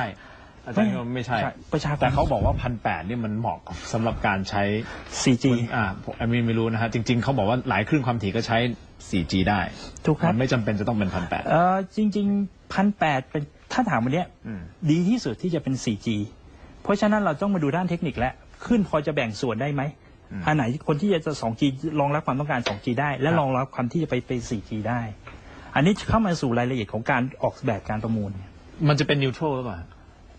ใช่อาจารย์ก็ไม่ใช่ ประชากรแต่เขาบอกว่าพันแปดนี่มันเหมาะสำหรับการใช้ 4G อ่าผมอันนี้ไม่รู้นะฮะจริง ๆเขาบอกว่าหลายคลื่นความถี่ก็ใช้ 4G ได้ถูกครับ มันไม่จำเป็นจะต้องเป็นพันแปด เออจริงๆพันแปดเป็นถ้าถามวันเนี้ยอืม ดีที่สุดที่จะเป็น 4G เพราะฉะนั้นเราต้องมาดูด้านเทคนิคแล้วขึ้นพอจะแบ่งส่วนได้ไหมอันไหนคนที่จะ 2G รองรับความต้องการ 2G ได้ และรองรับความที่จะไปเป็น 4G ได้ อันนี้เข้ามาสู่รายละเอียดของการออกแบบการประมูล มันจะเป็นนิวทรัลหรือเปล่า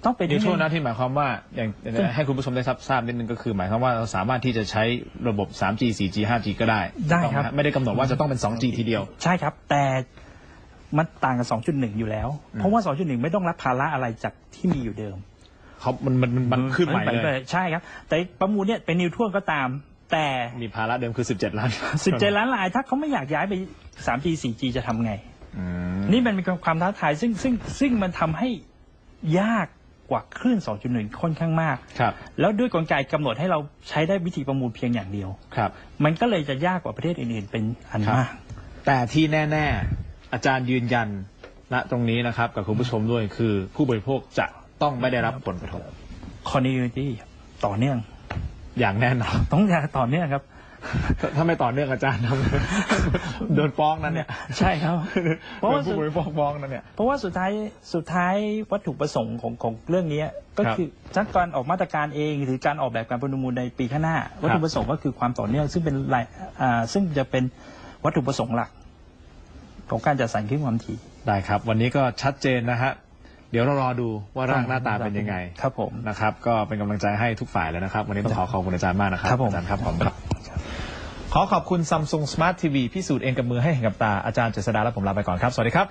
ต้องเป็นนิวทรัลนะที่หมายความว่าอย่างให้คุณผู้ชมได้ทราบทราบนิดนึงก็คือ หมายความว่าเราสามารถที่จะใช้ระบบ 3G 4G 5G ก็ได้ได้ถูกต้องหมครับฮะไม่ได้กำหนดว่าจะต้องเป็น 2G ทีเดียว ใช่ครับ แต่มันต่างกับ 2.1 อยู่แล้ว เพราะว่า 2.1 ไม่ต้องรับภาระอะไรจากที่มีอยู่เดิมเขามันมันมันมันขึ้นใหม่เลยใช่ครับ แต่ประมูลเนี่ยเป็นนิวทรัลก็ตาม แต่มีภาระเดิมคือ 17 ล้าน 17 ล้านรายถ้าเขาไม่อยากย้ายไป 3G 4G จะทำไงอืม นี่มันเป็นความท้าทายซึ่งซึ่งซึ่งมันทำให้ยากกว่าคลื่น 2.1 ค่อนข้างมาก ครับ แล้วด้วยกลไกกำหนดให้เราใช้ได้วิธีประมูลเพียงอย่างเดียว ครับ มันก็เลยจะยากกว่าประเทศอื่น ๆ เป็นอันครับมาก แต่ที่แน่ ๆ อาจารย์ยืนยันณตรงนี้นะครับ กับคุณผู้ชมด้วยคือผู้บริโภคจะต้องไม่ได้รับผลกระทบ continuity ต่อเนื่อง อย่างแน่นอน ต้องอย่างต่อเนื่องครับ ถ้าถ้าไม่ต่อเนื่องอาจารย์ทำโดนฟ้องนั่นเนี่ย ใช่ครับ เพราะว่าโดนผู้บริโภคฟ้องนั่นเนี่ย เพราะว่าสุดท้ายสุดท้ายวัตถุประสงค์ของของเรื่องนี้ก็ครับคือทั้งการออกมาตรการเอง หรือการออกแบบการประมูลในปีข้างหน้า วัตถุประสงค์ก็คือความต่อเนื่องซึ่งเป็นรายอ่าซึ่งจะเป็นวัตถุประสงค์หลัก ของการจัดสรรคลื่นความถี่ได้ครับ วันนี้ก็ชัดเจนนะฮะเดี๋ยวเรารอดูว่าร่างหน้าตาเป็นยังไง ครับผมนะครับ ก็เป็นกำลังใจให้ทุกฝ่ายแล้วนะครับ วันนี้ต้องขอขอบคุณอาจารย์มากนะครับครับผมอาจารย์ครับขอบคุณครับ ขอขอบคุณ Samsung Smart TV พิสูจน์เองกับมือให้เห็นกับตาอาจารย์เจษดาและผมลาไปก่อนครับ สวัสดีครับ